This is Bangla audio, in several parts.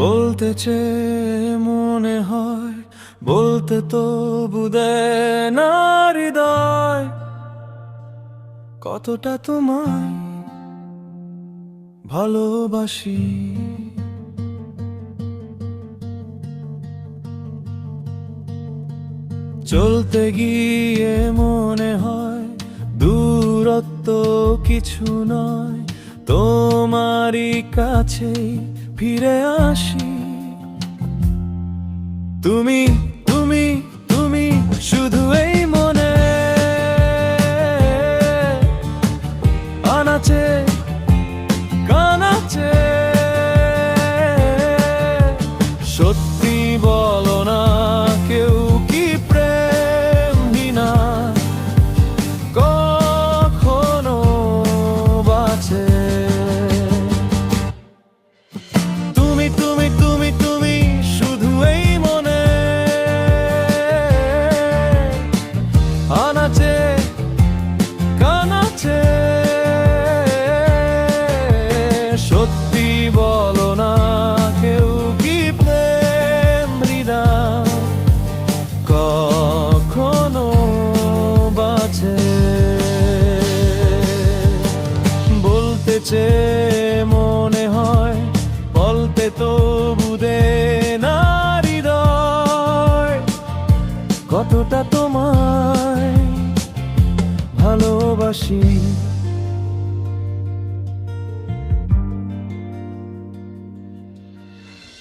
বলতে চেয়ে মনে হয়, বলতে তো বুদে না হৃদয়। কতটা তোমায় ভালোবাসি। চলতে গিয়ে মনে হয়, দূরত্ব কিছু নয়, তোমারই কাছে ফিরে আসি। তুমি সত্যি বলো না কেউ কি প্রেম হৃদা? কখনো বাঁচে? বলতে চেয়ে মনে হয়, বলতে তো বুদে না হৃদয়। কতটা তোমায় ভালোবাসি।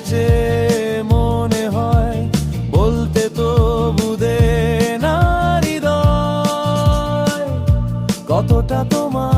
চেয়ে মনে হয় বলতে তো বুদে না হৃদয়। কতটা তোমায়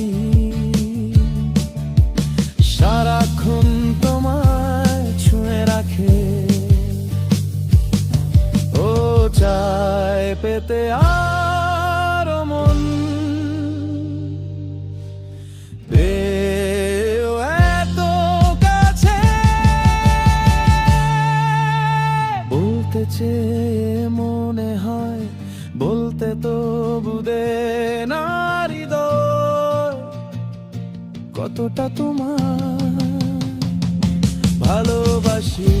চায় পেতে আর মন। এত কাছে। বলতে চেয়ে মনে হয়, বলতে তো বুদে না হৃদয়। কতটা তোমার ভালোবাসি।